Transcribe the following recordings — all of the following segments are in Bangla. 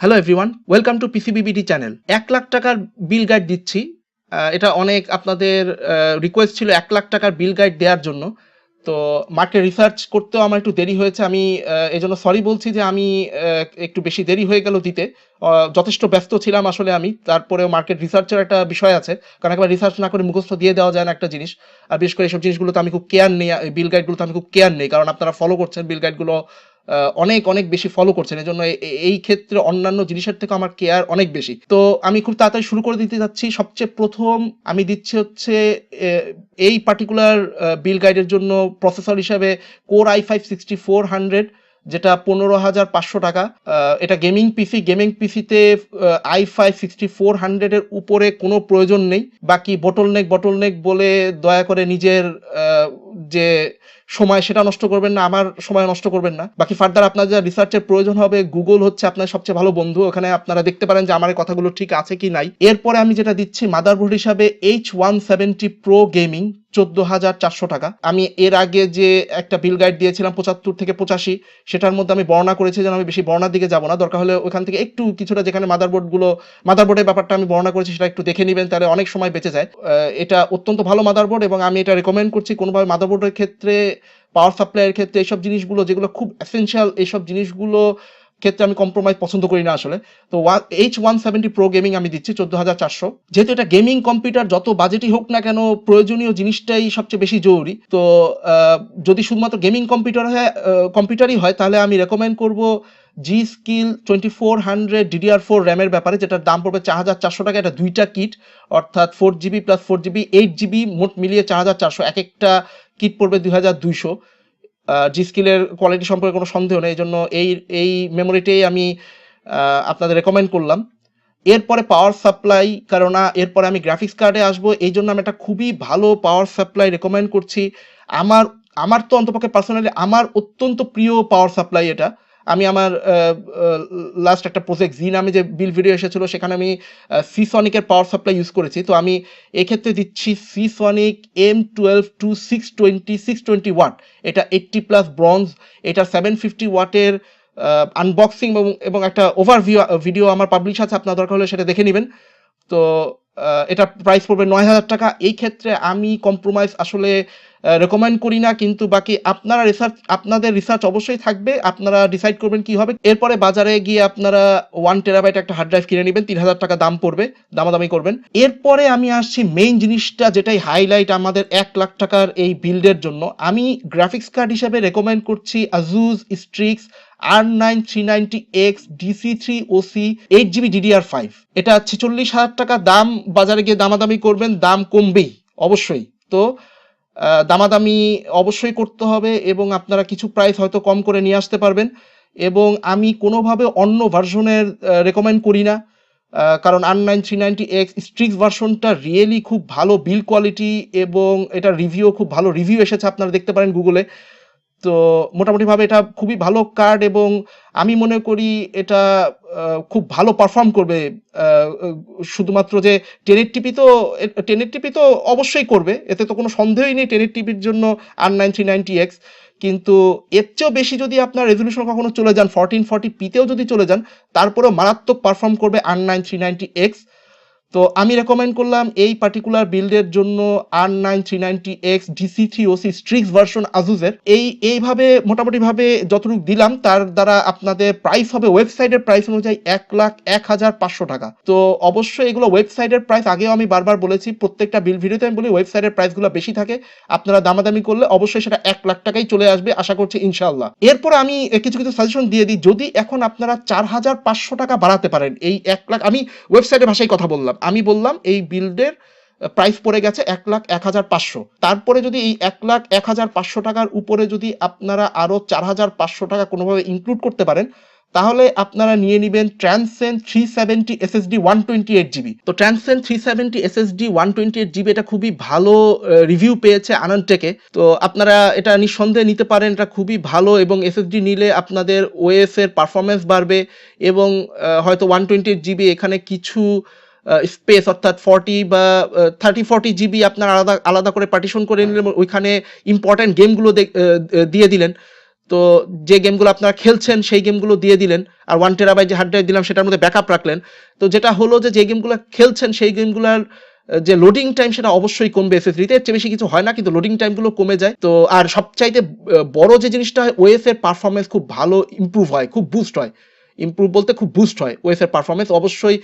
Hello everyone welcome to PCBBD channel এক লাখ টাকার বিল গাইড দিচ্ছি। এটা অনেক আপনাদের রিকোয়েস্ট ছিল এক লাখ টাকার বিল গাইড দেওয়ার জন্য। তো মার্কেট রিসার্চ করতেও আমার একটু দেরি হয়েছে। আমি এই জন্য সরি বলছি যে আমি একটু বেশি দেরি হয়ে গেল দিতে। যথেষ্ট ব্যস্ত ছিলাম আসলে আমি। তারপরেও মার্কেট রিসার্চের একটা বিষয় আছে। কারণ একবার রিসার্চ না করে মুখস্থ দিয়ে দেওয়া যায় না একটা জিনিস। আর বিশেষ করে এইসব জিনিসগুলোতে আমি খুব কেয়ার নেই। বিল গাইডগুলোতে আমি খুব কেয়ার নেই। কারণ আপনারা ফলো করছেন বিল গাইডগুলো অনেক অনেক বেশি ফলো করছেন। এই জন্য এই ক্ষেত্রে অন্যান্য জিনিসের থেকে আমার কেয়ার অনেক বেশি। তো আমি খুব তাড়াতাড়ি শুরু করে দিতে যাচ্ছি। সবচেয়ে প্রথম আমি দিচ্ছি হচ্ছে এই পার্টিকুলার বিল গাইডের জন্য প্রসেসর হিসাবে core I five sixty four hundred যেটা পনেরো হাজার পাঁচশো টাকা। এটা গেমিং পিসি গেমিং পিসিতে আই ফাইভ সিক্সটি ফোর হান্ড্রেডের উপরে কোনো প্রয়োজন নেই। বাকি বটল নেক বটল নেক বলে দয়া করে নিজের যে সময় সেটা নষ্ট করবেন না, আমার সময় নষ্ট করবেন না। বাকি ফার্দার আপনার যা রিসার্চের প্রয়োজন হবে গুগল হচ্ছে আপনার সবচেয়ে ভালো বন্ধু। ওখানে আপনারা দেখতে পারেন যে আমার কথাগুলো ঠিক আছে কি নাই। এরপরে আমি যেটা দিচ্ছি মাদারবোর্ড হিসাবে H one seventy pro gaming চোদ্দ হাজার চারশো টাকা। আমি এর আগে যে একটা বিল গাইড দিয়েছিলাম, পঁচাত্তর থেকে পঁচাশি, সেটার মধ্যে আমি বর্ণনা করেছি যেন আমি বেশি বর্ণার দিকে যাব না। দরকার হলে ওখান থেকে একটু কিছুটা যেখানে মাদারবোর্ডগুলো মাদারবোর্ডের ব্যাপারটা আমি বর্ণনা করেছি, সেটা একটু দেখে নেবেন, তাহলে অনেক সময় বেঁচে যায়। এটা অত্যন্ত ভালো মাদারবোর্ড এবং আমি এটা রেকমেন্ড করছি, কোনোভাবে মাদারবোর্ডের ক্ষেত্রে পাওয়ার সাপ্লাইয়ের ক্ষেত্রে এইসব জিনিসগুলো যেগুলো খুব এসেনশিয়াল এইসব জিনিসগুলো ক্ষেত্রে আমি কম্প্রোমাইজ পছন্দ করি না আসলে। তো H one seventy pro gaming আমি দিচ্ছি চোদ্দ হাজার চারশো। যেহেতু এটা গেমিং কম্পিউটার যত বাজেটই হোক না কেন, প্রয়োজনীয় জিনিসটাই সবচেয়ে বেশি জরুরি। তো যদি শুধুমাত্র গেমিং কম্পিউটার হয় কম্পিউটারই হয়, তাহলে আমি রেকমেন্ড করব G skill twenty four hundred DDR four র্যামের ব্যাপারে, যেটার দাম পড়বে চার হাজার চারশো টাকা। এটা দুইটা কিট অর্থাৎ four GB plus four GB eight GB মোট মিলিয়ে চার হাজার চারশো। এক একটা কিট পড়বে দুই হাজার দুইশো। জি স্কিলের কোয়ালিটি সম্পর্কে কোনো সন্দেহ নেই এই জন্য এই এই মেমোরিটাই আমি আপনাদের রেকমেন্ড করলাম। এরপরে পাওয়ার সাপ্লাই কেননা এরপরে আমি গ্রাফিক্স কার্ডে আসব, এই জন্য আমি একটা খুবই ভালো পাওয়ার সাপ্লাই রেকমেন্ড করছি। আমার আমার তো অন্তপক্ষে পার্সোনালি আমার অত্যন্ত প্রিয় পাওয়ার সাপ্লাই এটা। আমি আমার লাস্ট একটা প্রজেক্ট জি নামে যে বিল ভিডিও এসেছিল, সেখানে আমি সিসনিকের পাওয়ার সাপ্লাই ইউজ করেছি। তো আমি এক্ষেত্রে দিচ্ছি সিসনিক M twelve two six twenty six twenty watt এটা এইট্টি প্লাস ব্রঞ্জ এটা সেভেন ফিফটি ওয়াটের আনবক্সিং এবং একটা ওভার ভিডিও আমার পাবলিশ আছে, আপনার দরকার হলে সেটা দেখে নেবেন। তো এটা প্রাইস পড়বে নয় হাজার টাকা। এই ক্ষেত্রে আমি কম্প্রোমাইজ আসলে রেকমেন্ড করি না, কিন্তু বাকি আপনারা রিসার্চ আপনাদের রিসার্চ অবশ্যই থাকবে। আপনারা ডিসাইড করবেন কি হবে। এরপরে বাজারে গিয়ে আপনারা ওয়ান টেরাবাইট একটা হার্ড ড্রাইভ কিনে নেবেন, তিন হাজার টাকা দাম পড়বে, দামাদামি করবেন। এরপরে আমি আসছি মেইন জিনিসটা, যেটাই হাইলাইট আমাদের এক লাখ টাকার এই বিল্ডের জন্য। আমি গ্রাফিক্স কার্ড হিসেবে রেকমেন্ড করছি Asus Strix R nine three ninety X DC three OC eight GB DDR five এটা ছেচল্লিশ হাজার টাকা দাম, বাজারে গিয়ে দামাদামি করবেন, দাম কমবেই, অবশ্যই। তো দামাদামি অবশ্যই করতে হবে এবং আপনারা কিছু প্রাইস হয়তো কম করে নিয়ে আসতে পারবেন এবং আমি কোনোভাবে অন্য ভার্সনের রেকমেন্ড করি না কারণ আন nine three ninety X Strix ভার্সনটা রিয়েলি খুব ভালো বিল কোয়ালিটি এবং এটা রিভিউ খুব ভালো রিভিউ এসেছে, আপনারা দেখতে পারেন গুগলে তো মোটামুটিভাবে এটা খুবই ভালো কার্ড এবং আমি মনে করি এটা খুব ভালো পারফর্ম করবে শুধুমাত্র যে টেনের টিপি তো টেনের টিপি তো অবশ্যই করবে, এতে তো কোনো সন্দেহই নেই টেনের টিপির জন্য R nine three ninety X কিন্তু এর চেয়েও বেশি যদি আপনার রেজলিউশন কখনো চলে যান ফোরটিন ফর্টি পিতেও যদি চলে যান, তারপরেও মারাত্মক পারফর্ম করবে R nine three ninety X তো আমি রেকমেন্ড করলাম এই পার্টিকুলার বিল্ডের জন্য R nine three ninety X DC three OC Strix version আজুজের এই, এইভাবে মোটামুটিভাবে যতটুকু দিলাম, তার দ্বারা আপনাদের প্রাইস হবে ওয়েবসাইটের প্রাইস অনুযায়ী এক লাখ এক হাজার পাঁচশো টাকা। তো অবশ্যই এগুলো ওয়েবসাইটের প্রাইস আগেও আমি বারবার বলেছি, প্রত্যেকটা বিল ভিডিওতে আমি বলি ওয়েবসাইটের প্রাইসগুলো বেশি থাকে। আপনারা দামাদামি করলে অবশ্যই সেটা এক লাখ টাকাই চলে আসবে, আশা করছি ইনশাআল্লাহ। এরপর আমি কিছু কিছু সাজেশন দিয়ে দিই। যদি এখন আপনারা চার হাজার পাঁচশো টাকা বাড়াতে পারেন, এই এক লাখ, আমি ওয়েবসাইটের ভাষায় কথা বললাম। আমি বললাম এই বিল্ডের প্রাইস পড়ে গেছে এক লাখ এক হাজার পাঁচশো। তারপরে যদি এই এক লাখ এক হাজার পাঁচশো টাকার উপরে যদি আপনারা আরও চার হাজার পাঁচশো টাকা কোনোভাবে ইনক্লুড করতে পারেন, তাহলে আপনারা নিয়ে নেবেন Transcend three seventy SSD one twenty eight GB তো Transcend three seventy SSD one twenty eight GB এটা খুবই ভালো রিভিউ পেয়েছে আনন্টেকে তো আপনারা এটা নিঃসন্দেহে নিতে পারেন, এটা খুবই ভালো এবং এসএসডি নিলে আপনাদের ওএস এর পারফরমেন্স বাড়বে এবং হয়তো ওয়ান টোয়েন্টি এইট জিবি এখানে কিছু স্পেস অর্থাৎ ফর্টি বা থার্টি ফর্টি জিবি আপনার আলাদা আলাদা করে পার্টিশন করে নিলেন ওইখানে ইম্পর্ট্যান্ট গেমগুলো দিয়ে দিলেন। তো যে গেমগুলো আপনারা খেলছেন, সেই গেমগুলো দিয়ে দিলেন। আর ওয়ান টেরাবাইট যে হার্ড ড্রাইভ দিলাম, সেটার মধ্যে ব্যাকআপ রাখলেন। তো যেটা হলো যে যে গেমগুলো খেলছেন, সেই গেমগুলোর যে লোডিং টাইম সেটা অবশ্যই কমবে এসএসডিতে এর চেয়ে বেশি কিছু হয় না, কিন্তু লোডিং টাইমগুলো কমে যায়। তো আর সবচাইতে বড় যে জিনিসটা হয় ওএস এর পারফরমেন্স খুব ভালো ইমপ্রুভ হয়, খুব বুস্ট হয়। ইমপ্রুভ বলতে খুব বুস্ট হয়। ওএস এর পারফরমেন্স অবশ্যই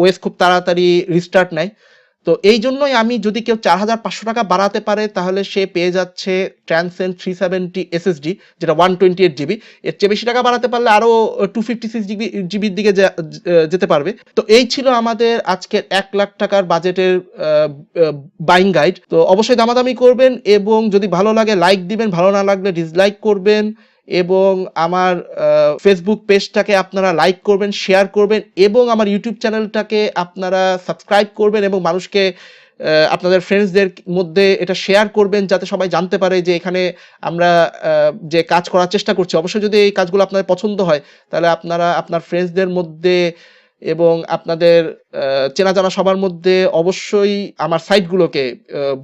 ওএস খুব তাড়াতাড়ি রিস্টার্ট নেয়। তো এই জন্যই আমি যদি কেউ চার হাজার পাঁচশো টাকা বাড়াতে পারে, তাহলে সে পেয়ে যাচ্ছে ট্রান্সেন থ্রি সেভেন্টি এসএসডি যেটা ওয়ান টোয়েন্টি এইট জিবি এর চেয়ে বেশি টাকা বাড়াতে পারলে আরও টু ফিফটি সিক্স জিবি জিবির দিকে যেতে পারবে। তো এই ছিল আমাদের আজকের এক লাখ টাকার বাজেটের বাইং গাইড তো অবশ্যই দামাদামি করবেন এবং যদি ভালো লাগে লাইক দিবেন, ভালো না লাগলে ডিসলাইক করবেন। এবং আমার ফেসবুক পেজটাকে আপনারা লাইক করবেন শেয়ার করবেন এবং আমার ইউটিউব চ্যানেলটাকে আপনারা সাবস্ক্রাইব করবেন এবং মানুষকে আপনাদের ফ্রেন্ডসদের মধ্যে এটা শেয়ার করবেন যাতে সবাই জানতে পারে যে এখানে আমরা যে কাজ করার চেষ্টা করছি। অবশ্যই যদি এই কাজগুলো আপনাদের পছন্দ হয়, তাহলে আপনারা আপনার ফ্রেন্ডসদের মধ্যে এবং আপনাদের চেনা জানা সবার মধ্যে অবশ্যই আমার সাইটগুলোকে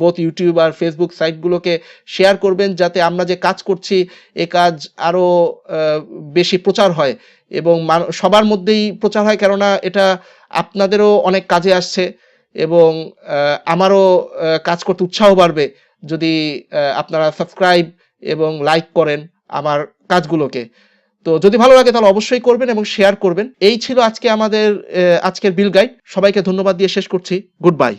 বোথ ইউটিউব আর ফেসবুক সাইটগুলোকে শেয়ার করবেন যাতে আমরা যে কাজ করছি, এ কাজ আরও বেশি প্রচার হয় এবং সবার মধ্যেই প্রচার হয় কেননা এটা আপনাদেরও অনেক কাজে আসছে এবং আমারও কাজ করতে উৎসাহ বাড়বে যদি আপনারা সাবস্ক্রাইব এবং লাইক করেন আমার কাজগুলোকে। তো যদি ভালো লাগে তাহলে অবশ্যই করবেন এবং শেয়ার করবেন। এই ছিল আজকে আমাদের আজকের বিল গাইড। সবাইকে ধন্যবাদ দিয়ে শেষ করছি। Good bye